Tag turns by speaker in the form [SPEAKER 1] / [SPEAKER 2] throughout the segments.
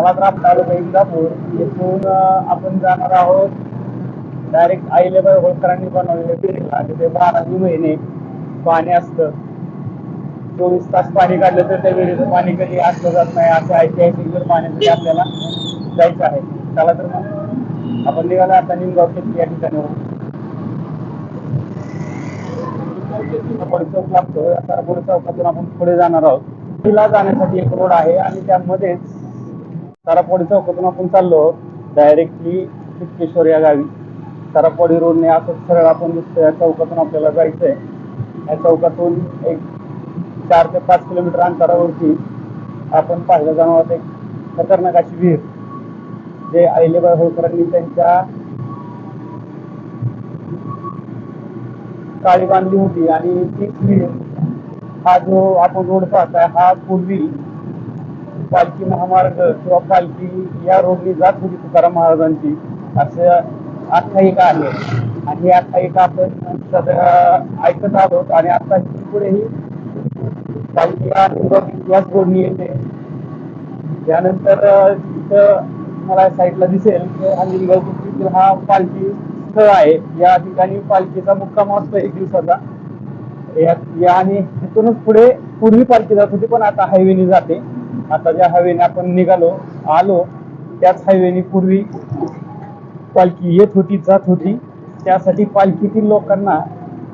[SPEAKER 1] कलाग्राम तालुका इंदापूर येथून आपण जाणार आहोत. डायरेक्ट आईलेबाई होळकरांनी बनवलेले विहिरीला तिथे बाराही महिने पाणी असतं. चोवीस तास पाणी काढलं तर त्या विहिरीचं पाणी कधी असलं जात नाही. असं ऐतिहासिक जर पाण्यासाठी आपल्याला जायचं आहे. चला तर मग. आपण निघालो आता निमगाव शेती या ठिकाणी चौक लागतो आता पुढे चौकातून आपण पुढे जाणार आहोत. तिला जाण्यासाठी एक रोड आहे आणि त्यामध्येच तारापोडी चौकातून आपण चाललो डायरेक्टली चिटकेश्वर या गावी. तारापोडी रोडने असं सरळ आपण दिसतो या चौकातून आपल्याला जायचंय. या चौकातून एक चार ते पाच किलोमीटर अंतरावरती आपण पाहिलं जाणार आहोत एक खतरनाक अशी विहीर. जे अहिलेबाई होळकरांनी त्यांच्या काळी बांधली होती आणि तीच विहीर हा जो आपण रोड पाहताय हा पूर्वी पालखी महामार्ग किंवा पालखी या रोडनी जात होती तुकाराम महाराजांची असं आख्यायिका आहे. आणि ही आख्यायिका आपण सध्या ऐकत आहोत आणि आता ही पुढेही पालखीला याच रोडनी येते. त्यानंतर तिथं मला साईडला दिसेल की हा हा पालखी स्थळ आहे. या ठिकाणी पालखीचा मुक्काम असतो एक दिवसाचा. या या आणि तिथूनच पुढे पूर्वी पालखी जात होती पण आता हायवेने जाते. आता ज्या हायवेने आपण निघालो आलो त्याच हायवेने पूर्वी पालखी येत होती जात होती. त्यासाठी पालखीतील लोकांना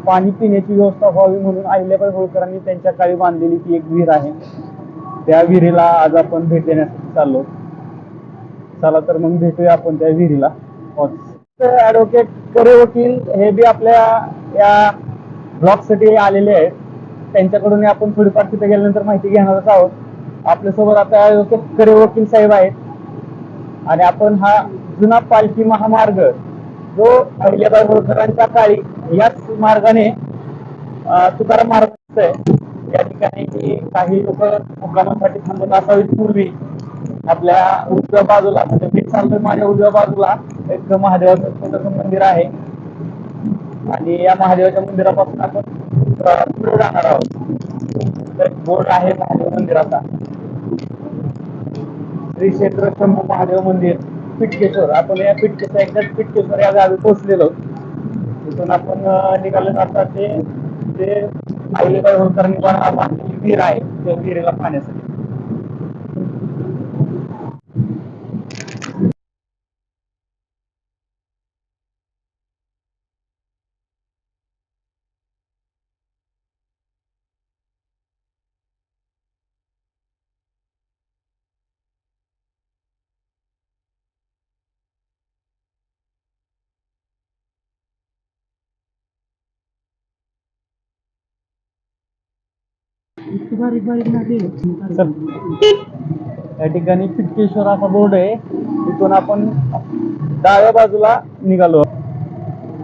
[SPEAKER 1] पाणी पिण्याची व्यवस्था व्हावी म्हणून अहिल्याबाई होळकरांनी त्यांच्या काळी बांधलेली ती एक विहीर आहे. त्या विहिरीला आज आपण भेट देण्यासाठी चाललो. चला तर मग भेटूया आपण त्या विहिरीला. ऍडव्होकेट करे वकील हे बी आपल्या या ब्लॉगसाठी आलेले आहेत. त्यांच्याकडून आपण थोडीफार तिथे गेल्यानंतर माहिती घेणारच आहोत. आपल्यासोबत आता ऍडव्होकेट वकील साहेब आहेत. आणि आपण हा जुना पालखी महामार्ग जो अहिल्याबाई होळकरांच्या काळी याच मार्गाने तुकाराम महाराज आहे या ठिकाणी काही लोक मुक्कामासाठी थांबत असावीत. पूर्वी आपल्या उजव्या बाजूला म्हणजे मी चालतोय माझ्या उजव्या बाजूला एक महादेवाचं छोटंसं मंदिर आहे. आणि या महादेवाच्या मंदिरापासून आपण पुढे जाणार आहोत. बोर्ड आहे महादेव मंदिराचा. श्री क्षेत्र शंभू महादेव मंदिर पिटकेश्वर. आपण या पिटकेश्वर एकदाच पिटकेश्वर या गावी पोहोचलेलो. तिथून आपण निघालो जाता ते ते आईलेबाई होळकरांनी आहे त्या विहिरीला बारीक बारीक नाते या ठिकाणी पिटकेश्वर असा बोर्ड आहे. तिथून आपण डाव्या बाजूला निघालो.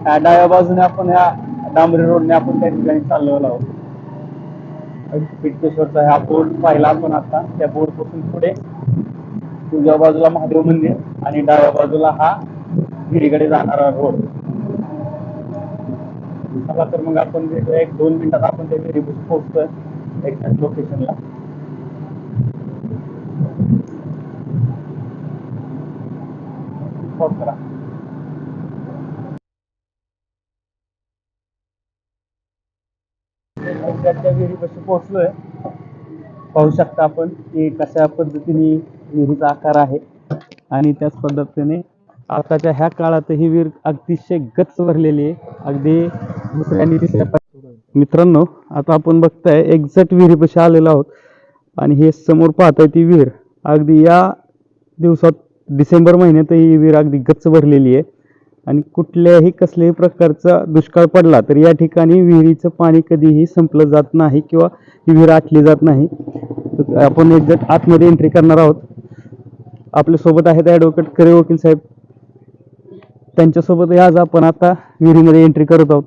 [SPEAKER 1] या डाव्या बाजूने आपण या डांबरी रोडने आपण त्या ठिकाणी चाललो आहोत. पिटकेश्वरचा हा बोर्ड पाहिला आपण आता. त्या बोर्डपासून पुढे उजव्या बाजूला महादेव मंदिर आणि डाव्या बाजूला हा गिरीकडे जाणारा रोड. चला तर मग आपण भेटूया एक दोन मिनिटात आपण त्या गिरी पोहोचतोय. एक्झॅक्ट लोकेशनला पॉज करा. विहिरीपाशी पोहोचलोय. पाहू शकता आपण की कशा पद्धतीने विहिरीचा आकार आहे आणि त्याच पद्धतीने आताच्या ह्या काळात ही विहीर अतिशय गच भरलेली आहे. अगदी दुसऱ्या तिसऱ्या मित्रांनो आता आपण बघताय एक्झॅक्ट विहिरीपाशी आलेलो आहोत. आणि हे समोर पाहताय ती विहीर. अगदी या दिवसात डिसेंबर महिन्यात ही विहीर अगदी गच्च भरलेली आहे. आणि कुठल्याही कसल्याही प्रकारचा दुष्काळ पडला तर या ठिकाणी विहिरीचं पाणी कधीही संपलं जात नाही किंवा ही विहीर आटली जात नाही. आपण एक्झॅक्ट आतमध्ये एंट्री करणार आहोत. आपल्यासोबत आहेत ॲडव्होकेट करे वकील साहेब. त्यांच्यासोबत आज आपण आता विहिरीमध्ये एंट्री करत आहोत.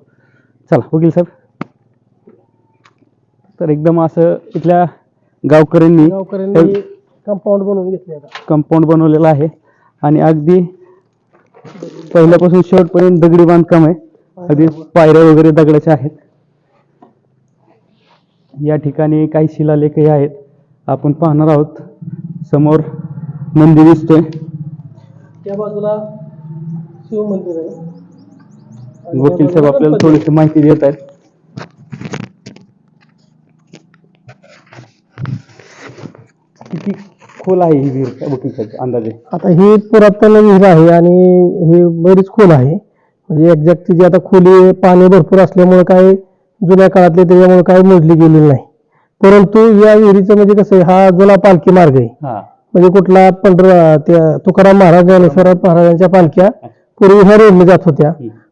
[SPEAKER 1] चला वकील साहेब. तर एकदम असं इथल्या गावकऱ्यांनी
[SPEAKER 2] गावकऱ्यांनी कंपाऊंड बनवून घेतले
[SPEAKER 1] कंपाऊंड बनवलेलं आहे. आणि अगदी पहिल्यापासून शेवटपर्यंत दगडी बांधकाम आहे. अगदी पायऱ्या वगैरे दगडाच्या आहेत. या ठिकाणी काही शिलालेखही आहेत. आपण पाहणार आहोत. समोर मंदिर दिसतोय.
[SPEAKER 2] त्या बाजूला शिव मंदिर आहे.
[SPEAKER 1] वकील साहेब आपल्याला. थोडीशी माहिती देत आहेत किती खोल आहे ही विहीर साहेब अंदाजे.
[SPEAKER 2] आता ही पुरातन विहीर आहे आणि ही बरीच खोल आहे. म्हणजे एक्झॅक्ट तिची आता खोली पाणी भरपूर असल्यामुळे काय जुन्या काळातले त्याच्यामुळे काय मोजली गेलेली नाही. परंतु या विहिरीचं म्हणजे कसं आहे हा जुना पालखी मार्ग आहे. म्हणजे कुठला पंढर त्या तुकाराम महाराज ज्ञानेश्वर महाराजांच्या पालख्या पूर्वी ह्या रोडने जात होत्या.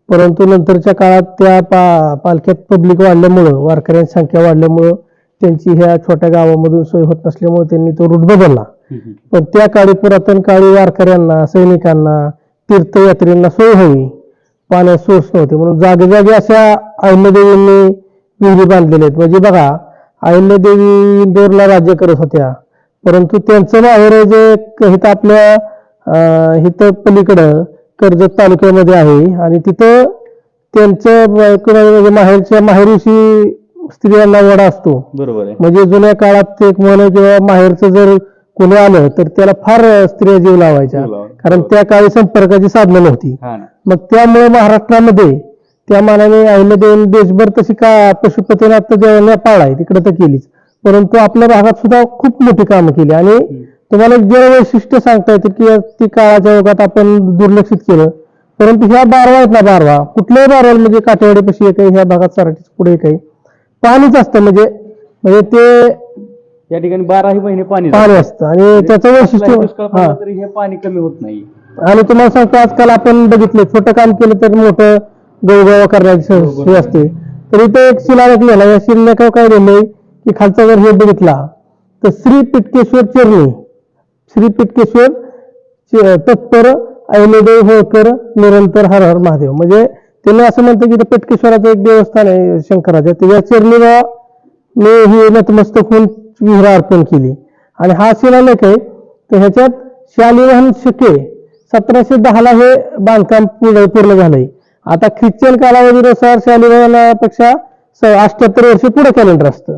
[SPEAKER 2] परंतु नंतरच्या काळात त्या पा पालख्यात पब्लिक वाढल्यामुळं वारकऱ्यांची संख्या वाढल्यामुळं त्यांची ह्या छोट्या गावामधून सोय होत नसल्यामुळे त्यांनी तो रूट बदलला. पण त्या काळी पुरातन काळी वारकऱ्यांना सैनिकांना तीर्थयात्रींना सोय हवी पाण्यात सोर्स नव्हते. म्हणून जागे जागे अशा अहिल्यादेवींनी विहिरी बांधलेल्या आहेत. म्हणजे बघा अहिल्यादेवी इंदोरला राज्य करत होत्या. परंतु त्यांचं माहेर जे इथं आपल्या इथं पलीकडं कर्जत तालुक्यामध्ये आहे. आणि तिथं त्यांचं म्हणजे माहेरच्या माहेरूशी स्त्रियांना वडा असतो.
[SPEAKER 1] बरोबर
[SPEAKER 2] म्हणजे जुन्या काळात ते एक म्हणे किंवा माहेरचं जर कोणी आलं तर त्याला फार स्त्रिया जीव लावायच्या. कारण त्या काळी संपर्काची साधनं नव्हती.
[SPEAKER 1] हा
[SPEAKER 2] मग त्यामुळे महाराष्ट्रामध्ये त्या मानाने अहिल्यादेवीने देशभर तशी का पशुपतीनाथ जेव्हा पाळाय तिकडे तर केलीच. परंतु आपल्या भागात सुद्धा खूप मोठी कामं केली. आणि तुम्हाला एक जे वैशिष्ट्य सांगता येतं की ती काळाच्या युगात आपण दुर्लक्षित केलं. परंतु ह्या बारवा आहेत ना बारवा. कुठल्याही बारवा म्हणजे काठेवाडीपाशी एक आहे ह्या भागात सराटीच पुढे एक आहे. पाणीच असतं म्हणजे म्हणजे ते
[SPEAKER 1] या ठिकाणी बाराही महिने पाणी
[SPEAKER 2] पाणी असतं. आणि त्याचं वैशिष्ट्य
[SPEAKER 1] दुष्काळ
[SPEAKER 2] हा.
[SPEAKER 1] पडला तरी हे पाणी कमी होत नाही.
[SPEAKER 2] आणि तुम्हाला सांगतो आजकाल आपण बघितलं छोटं काम केलं तर मोठं गवगवा करण्याची असते. तर इथे एक शिलालेख लिहिला या शिलालेखावर काय लिहिलंय की खालचा जर हे बघितला तर श्री पिटकेश्वर चरणी श्री पिटकेश्वर चे- तत्पर अहिलेदेव होळकर निरंतर हर हर महादेव. म्हणजे त्यांनी असं म्हणतं की इथं पेटकेश्वराचं एक देवस्थान आहे शंकराचं. त्याच्या चरणीला मी ही नतमस्तक होऊन विहीर अर्पण केली. आणि हा शिलालेख आहे तर ह्याच्यात शालिवाहन शिके सतराशे दहाला हे बांधकाम पूर्ण पूर्ण झालंय. आता ख्रिश्चन कालावधीनुसार शालिवाहनापेक्षा अठ्याहत्तर वर्ष पुढे कॅलेंडर असतं.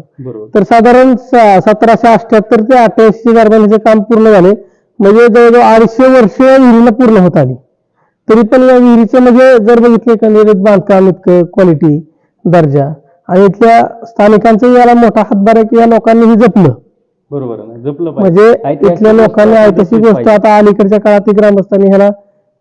[SPEAKER 2] तर साधारण स- सतराशे अठ्याहत्तर ते अठ्याऐंशी दरम्यान हे काम पूर्ण झाले. म्हणजे जवळजवळ अडीचशे वर्ष विहिरीला पूर्ण होत आली. तरी पण या विहिरीचं म्हणजे जर बघितलं एकंदरीत बांधकाम इतकं क्वालिटी दर्जा. आणि इथल्या स्थानिकांचं याला मोठा हातभार आहे की या लोकांनी हे जपलं
[SPEAKER 1] बरोबर आहे ना जपलं
[SPEAKER 2] म्हणजे
[SPEAKER 1] ऐतिहासिक
[SPEAKER 2] इथल्या लोकांनी ऐतिहासिक
[SPEAKER 1] जपलीच
[SPEAKER 2] गोष्ट
[SPEAKER 1] पाहिजे.
[SPEAKER 2] आता अलीकडच्या काळात ग्रामस्थांनी ह्याला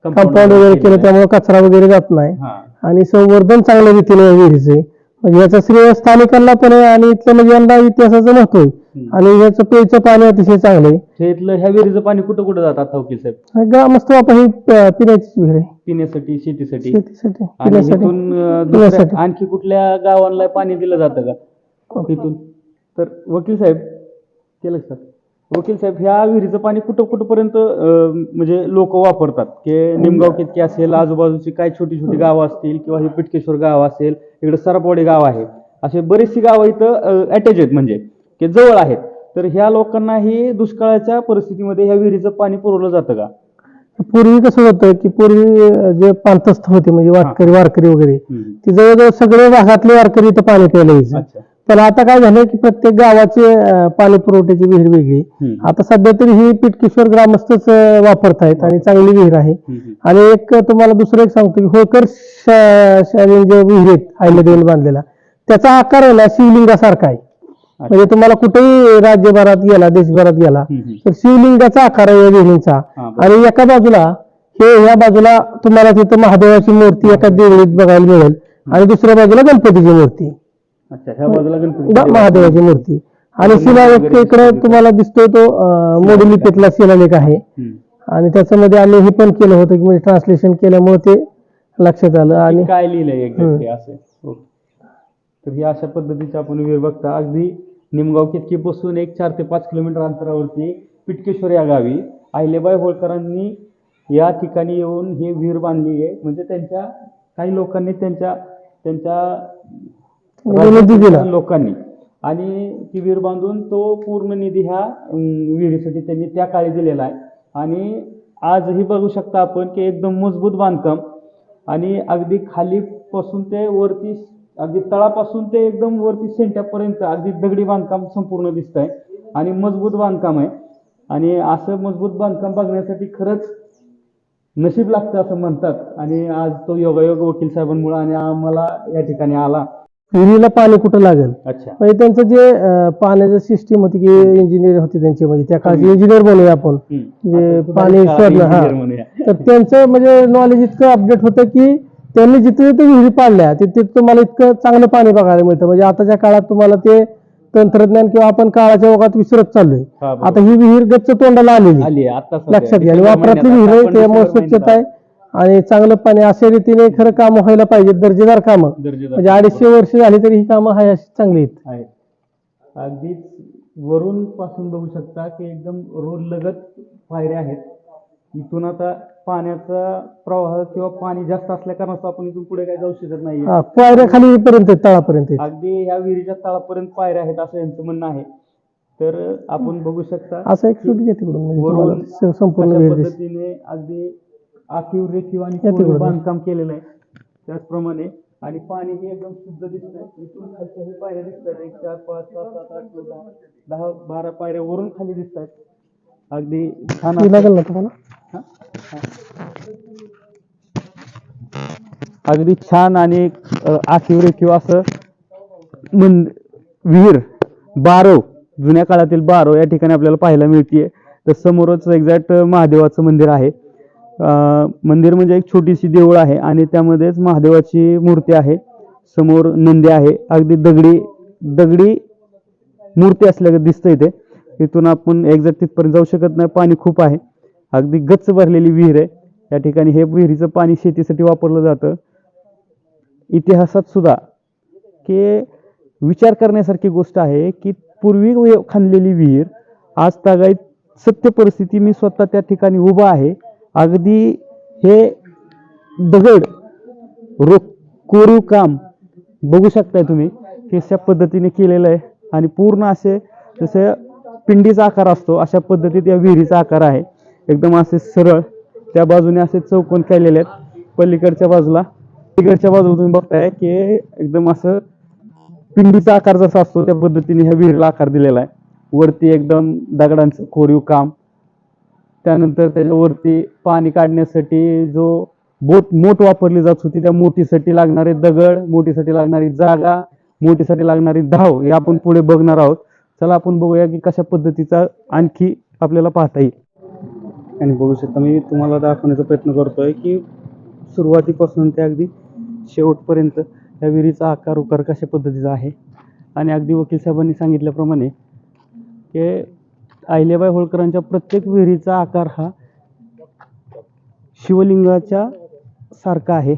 [SPEAKER 2] कंपाऊंड वगैरे केलं. त्यामुळे कचरा वगैरे जात नाही
[SPEAKER 1] हा
[SPEAKER 2] आणि संवर्धन चांगल्या रीतीने या विहिरीचे म्हणजे याचं श्रेय स्थानिकांना पण आहे आणि इथल्या म्हणजे यंदा इतिहासाचं महत्त्व आहे. आणि याचं प्यायचं पाणी अतिशय चांगलं आहे.
[SPEAKER 1] हे इथलं ह्या विहिरीचं पाणी कुठं कुठं जातात वकील साहेब?
[SPEAKER 2] हा ग्रामस्थ वापर ही प- पिण्याचीच विहीर आहे.
[SPEAKER 1] पिण्यासाठी शेतीसाठी.
[SPEAKER 2] शेतीसाठी
[SPEAKER 1] आणि
[SPEAKER 2] पिण्यासाठी.
[SPEAKER 1] इथून अं, दुसऱ्या
[SPEAKER 2] पिण्यासाठी.
[SPEAKER 1] आणखी कुठल्या गावांना पाणी दिलं जातं का? तिथून तर वकील साहेब केलं सर वकील साहेब ह्या विहिरीचं पाणी कुठं कुठंपर्यंत अं, म्हणजे लोक वापरतात? की निमगाव कितकी असेल आजूबाजूची काय छोटी छोटी गावं असतील किंवा हे पिटकेश्वर गाव असेल इकडे सरपवाडी गाव आहे. असे बरेचशी गावं इथं अटॅच आहेत म्हणजे. की जवळ आहेत. तर ह्या लोकांनाही दुष्काळाच्या परिस्थितीमध्ये ह्या विहिरीचं पाणी पुरवलं जातं का?
[SPEAKER 2] पूर्वी कसं होतं की पूर्वी जे पांतस्थ होते म्हणजे वारकरी वारकरी वगैरे ती जवळजवळ सगळे भागातले वारकरी इथं पाणी प्यायला यायचे. पण आता काय झालं की प्रत्येक गावाचे पाणी पुरवठ्याची विहीर वेगळी. आता सध्या तरी ही पिटकेश्वर ग्रामस्थच वापरतायत आणि चांगली विहीर आहे. आणि एक तुम्हाला दुसरं एक सांगतो की होळकर जे विहीर आहेत अहिल्यादेवीने बांधलेला त्याचा आकार आहे ना शिवलिंगासारखा आहे. म्हणजे तुम्हाला कुठेही राज्यभरात गेला देशभरात गेला. तर शिवलिंगाचा आकार आहे या. आणि एका बाजूला हे या बाजूला तुम्हाला तिथं महादेवाची मूर्ती एका देवळीत बघायला मिळेल. आणि दुसऱ्या बाजूला गणपतीची मूर्ती. महादेवाची मूर्ती. आणि शिलालेख इकडे तुम्हाला दिसतोय तो अं, मोडी लिपीतला शिलालेख आहे. आणि त्याच्यामध्ये आम्ही हे पण केलं होतं की म्हणजे ट्रान्सलेशन केल्यामुळे ते लक्षात आलं आणि
[SPEAKER 1] काय लिहिलंय असं. तर ही अशा पद्धतीचे आपण विहीर बघता. अगदी निमगाव कितकी पासून एक चार ते पाच किलोमीटर अंतरावरती पिटकेश्वर या गावी अहिल्याबाई होळकरांनी या ठिकाणी येऊन ही विहीर बांधली आहे. म्हणजे त्यांच्या काही लोकांनी त्यांच्या त्यांच्या. लोकांनी. आणि ती विहीर बांधून तो पूर्ण निधी ह्या विहिरीसाठी त्यांनी त्या काळी दिलेला आहे. आणि आजही बघू शकता आपण की एकदम मजबूत बांधकाम. आणि अगदी खालीपासून ते वरती अगदी तळापासून ते एकदम वरती सेंट्यापर्यंत अगदी दगडी बांधकाम संपूर्ण दिसत आहे आणि मजबूत बांधकाम आहे. आणि असं मजबूत बांधकाम बघण्यासाठी खरंच नशीब लागतं असं म्हणतात. आणि आज तो योगायोग वकील साहेबांमुळे आणि आम्हाला या ठिकाणी आला.
[SPEAKER 2] विहिरीला पाणी कुठं लागेल?
[SPEAKER 1] अच्छा.
[SPEAKER 2] म्हणजे त्यांचं जे पाण्याचं सिस्टीम होती की इंजिनियर होते त्यांचे म्हणजे त्या काळचे इंजिनियर बनवूया आपण. पाणी सोडलं हा. तर त्यांचं म्हणजे नॉलेज इतकं अपडेट होतं की त्यांनी जिथे जिथे विहिरी पाडल्या तिथे तुम्हाला इतकं चांगलं पाणी बघायला मिळतं. म्हणजे आताच्या काळात तुम्हाला ते तंत्रज्ञान किंवा आपण काळाच्या ओघात विसरत चाललोय. आता ही विहीर गच्च तोंडाला आलेली.
[SPEAKER 1] आहे.
[SPEAKER 2] लक्षात घ्या. वापरातली विहीर आहे त्यामुळे स्वच्छता आहे आणि चांगलं पाणी अशा रीतीने खरं काम व्हायला पाहिजे. दर्जेदार कामं. म्हणजे अडीचशे वर्ष झाली तरी ही कामं हाय अशी चांगली आहेत.
[SPEAKER 1] आहे अगदीच वरून पासून बघू शकता की एकदम रोड लगत पायऱ्या आहेत. इथून आता पाण्याचा प्रवाह किंवा पाणी जास्त असल्या कारणास्तव आपण इथून पुढे काही जाऊ शकत नाही.
[SPEAKER 2] हा, पायऱ्या खाली पर्यंत तळापर्यंत. आहेत.
[SPEAKER 1] अगदी ह्या विहिरीच्या तळापर्यंत पायऱ्या आहेत असं यांचं म्हणणं आहे. तर आपण बघू शकता
[SPEAKER 2] असं एक शूट घ्या तिकडून म्हणजे
[SPEAKER 1] वरून
[SPEAKER 2] तुम्हाला स- संपूर्ण
[SPEAKER 1] अशा पद्धतीने अगदी आखीव रेखीव आणि
[SPEAKER 2] या
[SPEAKER 1] कोरीव
[SPEAKER 2] तिकडं.
[SPEAKER 1] बांधकाम केलेलं आहे. त्याचप्रमाणे आणि पाणी हे एकदम शुद्ध दिसतंय. इथून खालच्या हे पायऱ्या दिसतात. एक चार पाच सहा सात आठ नऊ दहा दहा बारा पायऱ्या वरून खाली दिसत आहेत अगदी छान असं-
[SPEAKER 2] लागेल ना तुम्हाला?
[SPEAKER 1] हा? अगदी छान आणि अ, आखीव रेखीव असं मंद विहीर बारो जुन्या काळातील बारो या ठिकाणी आपल्याला पाहायला मिळते तर समोरच एक्झॅक्ट महादेवाचं मंदिर आहे. मंदिर म्हणजे एक छोटीशी देऊळ आहे आणि त्यामध्येच महादेवाची मूर्ती आहे. समोर नंदी आहे. अगदी दगडी दगडी मूर्ती असल्या दिसतं इथे तिथून आपण एक्झॅक्ट तिथपर्यंत जाऊ शकत नाही. पाणी खूप आहे. अगदी गच्च भरलेली विहीर आहे. या ठिकाणी हे विहिरीचं पाणी शेतीसाठी वापरलं जातं. इतिहासात सुद्धा की विचार करण्यासारखी गोष्ट आहे की पूर्वी खांदलेली विहीर आज तागायत सत्य परिस्थिती मी स्वतः त्या ठिकाणी उभा आहे. अगदी हे दगड रो कोरीव काम बघू शकताय तुम्ही. की अशा पद्धतीने केलेलं आहे. आणि पूर्ण असे जसं पिंडीचा आकार असतो अशा पद्धतीत या विहिरीचा आकार आहे. एकदम असे सरळ त्या बाजूने असे चौकोन केलेले आहेत. पलीकडच्या बाजूला. पलीकडच्या बाजूला तुम्ही बघताय की एकदम असं पिंडीचा आकार जसा असतो त्या पद्धतीने ह्या विहिरीला आकार दिलेला आहे. वरती एकदम दगडांचं कोरीव काम. त्यानंतर त्याच्यावरती पाणी काढण्यासाठी जो बोट मोठ वापरली जात होती त्या मोठीसाठी लागणारे दगड मोठीसाठी लागणारी जागा मोठीसाठी लागणारी धाव हे आपण पुढे बघणार आहोत. चला आपण बघूया की कशा पद्धतीचा आणखी आपल्याला पाहता येईल. आणि बघू शकता मी तुम्हाला दाखवण्याचा प्रयत्न करतोय की सुरुवातीपासून ते अगदी शेवटपर्यंत या विहिरीचा आकार उकार कशा पद्धतीचा आहे? आणि अगदी वकील साहेबांनी सांगितल्याप्रमाणे की आहिल्याबाई होळकरांच्या प्रत्येक विहिरीचा आकार हा शिवलिंगाच्या सारखा आहे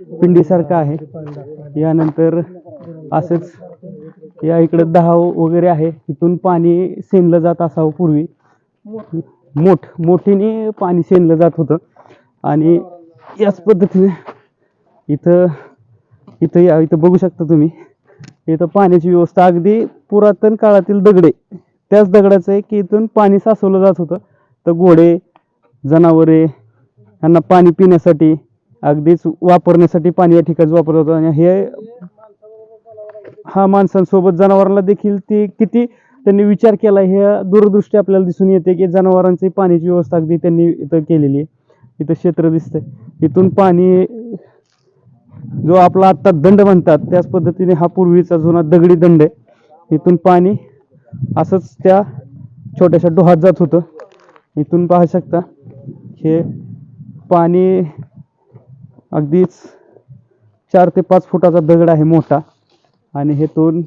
[SPEAKER 1] पिंडीसारखा आहे. यानंतर असंच या इकडे दहाव वगैरे आहे इथून पाणी सेनलं जात असावं पूर्वी. मोठ मोठीने पाणी शेणलं जात होतं. आणि याच पद्धतीने इथं इथं या इथं बघू शकता तुम्ही. इथं पाण्याची व्यवस्था अगदी पुरातन काळातील दगडे. त्याच दगडाचं आहे की इथून पाणी साचवलं जात होतं. तर घोडे जनावरे यांना पाणी पिण्यासाठी अगदीच वापरण्यासाठी पाणी या ठिकाणी वापरलं होतं आणि हे हा माणसांसोबत जनावरांना देखील ते किती त्यांनी विचार केला. हे दूरदृष्टी आपल्याला दिसून येते की जनावरांची पाण्याची व्यवस्था अगदी त्यांनी इथं केलेली आहे. इथं क्षेत्र दिसतंय. इथून पाणी जो आपला आत्ता दंड म्हणतात त्याच पद्धतीने हा पूर्वीचा जुना दगडी दंड आहे. इथून पाणी असंच त्या छोट्याशा डोहात जात होतं. इथून पाहू शकता हे पाणी अगदीच चार ते पाच फुटाचा दगड आहे मोठा. आणि हेतून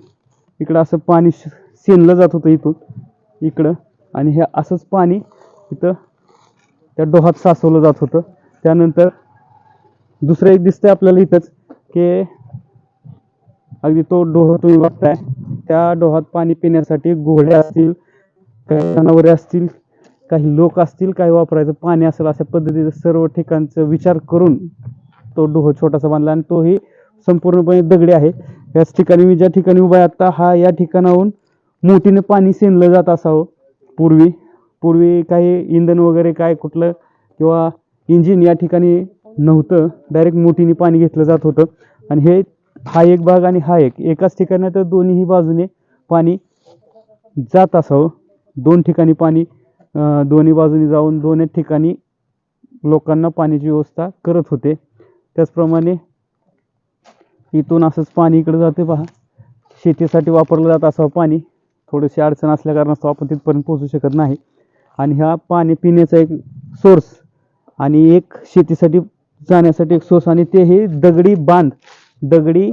[SPEAKER 1] इकडं असं पाणी सेनलं जात होतं इथून. इकडं. आणि हे असंच पाणी इथं त्या डोहात साचवलं जात होतं. त्यानंतर दुसरं एक दिसतंय आपल्याला इथंच की अगदी तो डोह तुम्ही बघताय त्या डोहात पाणी पिण्यासाठी घोडे असतील काही जनावरे असतील काही लोक असतील काही वापरायचं पाणी असेल अशा पद्धतीचं सर्व ठिकाणचं विचार करून तो डोह छोटासा बांधला आणि तोही संपूर्णपणे दगडी आहे. याच ठिकाणी मी ज्या ठिकाणी उभा आहे आता हा या ठिकाणाहून मोठीनं पाणी सेनलं जात असावं. पूर्वी पूर्वी काही इंधन वगैरे काय कुठलं किंवा इंजिन या ठिकाणी नव्हतं. डायरेक्ट मोठीने पाणी घेतलं जात होतं. आणि हे हा एक भाग आणि हा एक. एकाच ठिकाणी तर दोन्हीही बाजूने पाणी जात असावं. दोन ठिकाणी पाणी दोन्ही बाजूनी जाऊन दोन्ही ठिकाणी लोकांना पाण्याची व्यवस्था करत होते. त्याचप्रमाणे इथून असंच पाणी इकडं जाते पहा. शेतीसाठी वापरलं जात असावं पाणी. थोडीशी अडचण असल्या कारणास्तव आपण तिथपर्यंत पोहोचू शकत नाही. आणि ह्या पाणी पिण्याचा एक सोर्स आणि एक शेतीसाठी जाण्यासाठी एक सोर्स आणि ते हे दगडी बांध दगडी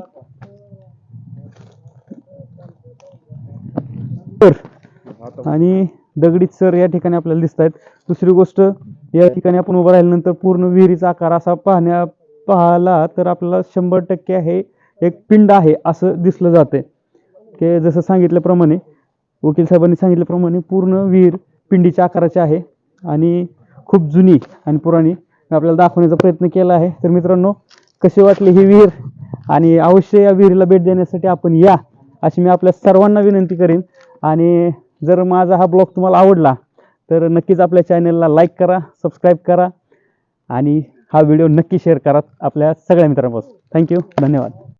[SPEAKER 1] तर आणि दगडी सर या ठिकाणी आपल्याला दिसत आहेत. दुसरी गोष्ट या ठिकाणी आपण उभं राहिल्यानंतर पूर्ण विहिरीचा आकार असा पाहण्या पाहिला तर आपल्याला शंभर टक्के हे एक पिंड आहे असं दिसलं जातंय. की जसं सांगितल्याप्रमाणे. वकील साहेबांनी सांगितल्याप्रमाणे पूर्ण विहीर पिंडीच्या आकाराची आहे आणि खूप जुनी आणि पुराणी. आपल्याला दाखवण्याचा प्रयत्न केला आहे. तर मित्रांनो कसे वाटले ही विहीर? आणि अवश्य या विहिरीला भेट देण्यासाठी आपण या अशी मी आपल्या सर्वांना विनंती करेन. आणि जर माझा हा ब्लॉग तुम्हाला आवडला तर नक्कीच आपल्या चॅनलला लाईक करा सबस्क्राईब करा आणि हा व्हिडिओ नक्की शेअर करा आपल्या सगळ्या मित्रांपासून थँक्यू धन्यवाद.